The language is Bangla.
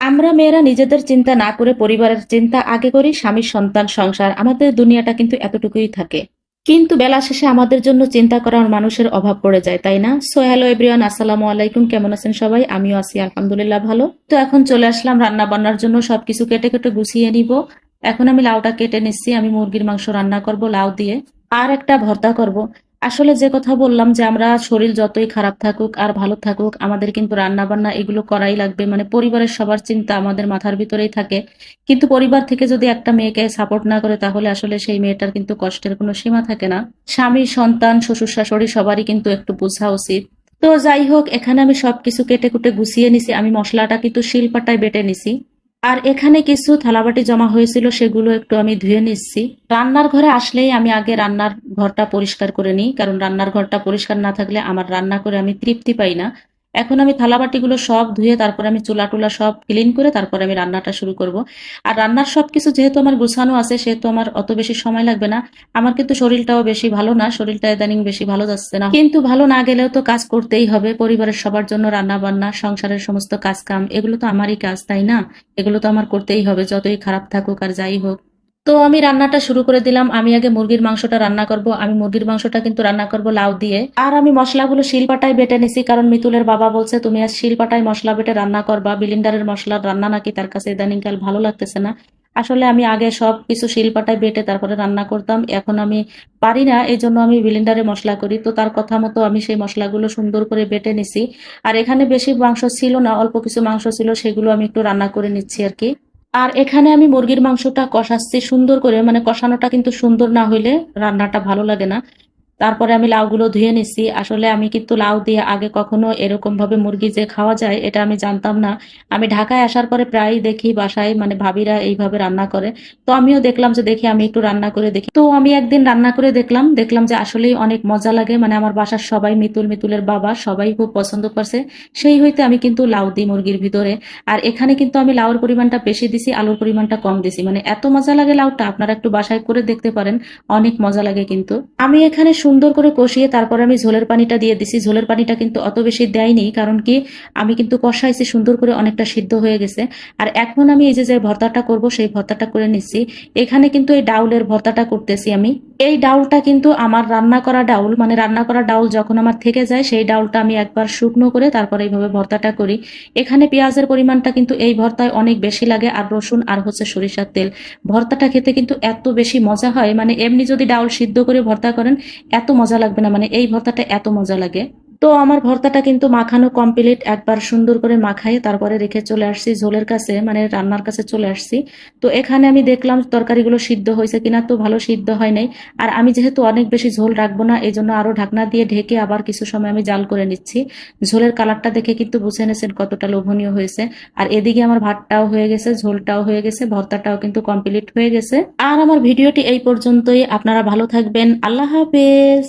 আমরা মেয়েরা নিজেদের চিন্তা না করে পরিবারের চিন্তা আগে করি স্বামীর সন্তান, সংসার। আমাদের দুনিয়াটা কিন্তু এতটুকুই থাকে। কিন্তু বেলা শেষে আমাদের জন্য চিন্তা করার মানুষের অভাব পড়ে যায়, তাই না? সো হ্যালো এভরিওয়ান আসসালামু আলাইকুম। কেমন আছেন সবাই? আমিও আছি, আলহামদুলিল্লাহ, ভালো। তো এখন চলে আসলাম রান্না বান্নার জন্য। সবকিছু কেটে কেটে গুছিয়ে নিব। এখন আমি লাউটা কেটে নিচ্ছি। আমি মুরগির মাংস রান্না করব লাউ দিয়ে। আর একটা ভর্তা করব। আসলে যে কথা বললাম যে আমরা শরীর যতই খারাপ থাকুক আর ভালো থাকুক, আমাদের কিন্তু রান্না বান্না এগুলো করাই লাগবে। মানে পরিবারের সবার চিন্তা আমাদের মাথার ভিতরেই থাকে। কিন্তু পরিবার থেকে যদি একটা মেয়েকে সাপোর্ট না করে, তাহলে আসলে সেই মেয়েটার কিন্তু কষ্টের কোনো সীমা থাকে না। স্বামী, সন্তান, শ্বশুর, শাশুড়ি সবারই কিন্তু একটু বোঝা উচিত। তো যাই হোক, এখানে আমি সবকিছু কেটে কুটে গুছিয়ে নিছি। আমি মশলাটা কিন্তু শিলপাটায় বেটে নিছি। আর এখানে কিছু থালাবাটি জমা হয়েছিল, সেগুলো একটু আমি ধুয়ে নিচ্ছি। রান্নার ঘরে আসলেই আমি আগে রান্নার ঘরটা পরিষ্কার করে নিই, কারণ রান্নার ঘরটা পরিষ্কার না থাকলে আমার রান্না করে আমি তৃপ্তি পাই না। এখন আমি থালাবাটিগুলো সব ধুয়ে তারপর আমি চুলা টুলা সব ক্লিন করে তারপরে আমি রান্নাটা শুরু করব। আর রান্নার সবকিছু যেহেতু আমার গুছানো আছে, সেহেতু আমার অত বেশি সময় লাগবে না। আমার কিন্তু শরীরটাও বেশি ভালো না, শরীরটা ইদানিং বেশি ভালো যাচ্ছে না। কিন্তু ভালো না গেলেও তো কাজ করতেই হবে, পরিবারের সবার জন্য রান্না বান্না সংসারের সমস্ত কাজ কাম এগুলো তো আমারই কাজ, তাই না? এগুলো তো আমার করতেই হবে, যতই খারাপ থাকুক আর যাই হোক। তো আমি রান্নাটা শুরু করে দিলাম। আমি আগে মুরগির মাংসটা রান্না করব। আমি মুরগির মাংসটা কিন্তু রান্না করব লাউ দিয়ে। আর আমি মশলাগুলো শিলপাটায় বেটে নিছি, কারণ মিতুলের বাবা বলছে, তুমি আর শিলপাটায় মশলা বেটে রান্না করবা। বিলিন্ডারের মশলার রান্না নাকি তার কাছে ইদানিংকাল ভালো লাগতেছে না। আসলে আমি আগে সব কিছু শিলপাটায় বেটে তারপরে রান্না করতাম। এখন আমি পারি না এই জন্য আমি বিলিন্ডারে মশলা করি। তো তার কথা মতো আমি সেই মশলাগুলো সুন্দর করে বেটে নিছি। আর এখানে বেশি মাংস ছিল না, অল্প কিছু মাংস ছিল, সেগুলো আমি একটু রান্না করে নিচ্ছি আর কি। আর এখানে আমি মুরগির মাংসটা কষাচ্ছি সুন্দর করে মানে কষানোটা কিন্তু সুন্দর না হইলে রান্নাটা ভালো লাগে না। তারপরে আমি লাউগুলো ধুয়ে নিচ্ছি আসলে আমি কিন্তু লাউ দিয়ে আগে কখনো এরকম ভাবে মুরগি যে খাওয়া যায়, এটা আমি জানতাম না। আমি ঢাকায় আসার পরে প্রায়ই দেখি বাসায় মানে ভাবিরা এইভাবে রান্না করে। তো আমিও দেখলাম যে দেখি আমি একটু রান্না করে দেখি। তো আমি একদিন রান্না করে দেখলাম দেখলাম যে আসলেই অনেক মজা লাগে। মানে আমার বাসার সবাই মিতুল মিতুলের বাবা, সবাই খুব পছন্দ করছে। সেই হইতে আমি কিন্তু লাউ দিই মুরগির ভিতরে। আর এখানে কিন্তু আমি লাউর পরিমাণটা বেশি দিছি, আলুর পরিমাণটা কম দিছি। মানে এত মজা লাগে লাউটা, আপনারা একটু বাসায় করে দেখতে পারেন, অনেক মজা লাগে কিন্তু। আমি এখানে সুন্দর করে কষিয়ে তারপর আমি ঝোলের পানিটা দিয়ে দিছি। ঝোলের পানিটা কিন্তু অত বেশি দেয়নি, কারণ কি আমি কিন্তু কষাইছি, সুন্দর করে অনেকটা সিদ্ধ হয়ে গেছে। আর এখন আমি এই যে যে ভর্তাটা করব, সেই ভর্তাটা করে নিচ্ছি। এখানে কিন্তু এই ডাউলের ভর্তাটা করতেছি আমি। এই ডাউলটা কিন্তু আমার রান্না করা ডাউল মানে রান্না করা ডাউল যখন আমার থেকে যায়, সেই ডাউলটা আমি একবার শুকনো করে তারপর এইভাবে ভর্তাটা করি। এখানে পেঁয়াজের পরিমাণটা কিন্তু এই ভর্তায় অনেক বেশি লাগে, আর রসুন আর হচ্ছে সরিষার তেল। ভর্তাটা খেতে কিন্তু এত বেশি মজা হয় মানে এমনি যদি ডাউল সিদ্ধ করে ভর্তা করেন এত মজা লাগবে না মানে এই ভর্তাটা এত মজা লাগে। তো আমার ভর্তাটা কিন্তু মাখানো কমপ্লিট একবার সুন্দর করে মাখাই তারপরে রেখে চলে আসছি ঝোলের কাছে মানে রান্নার কাছে চলে আসছি। তো এখানে আমি দেখলাম তরকারিগুলো সিদ্ধ হয়েছে কিনা, তো ভালো সিদ্ধ হয় নাই। আর আমি যেহেতু অনেক বেশি ঝোল রাখব না এই জন্য আরও ঢাকনা দিয়ে ঢেকে আবার কিছু সময় আমি জাল করে নিচ্ছি। ঝোলের কালারটা দেখে কিন্তু বুঝে নিয়েছেন কতটা লোভনীয় হয়েছে। আর এদিকে আমার ভাতটাও হয়ে গেছে, ঝোলটাও হয়ে গেছে, ভর্তাটাও কিন্তু কমপ্লিট হয়ে গেছে। আর আমার ভিডিওটি এই পর্যন্তই। আপনারা ভালো থাকবেন। আল্লাহ হাফেজ।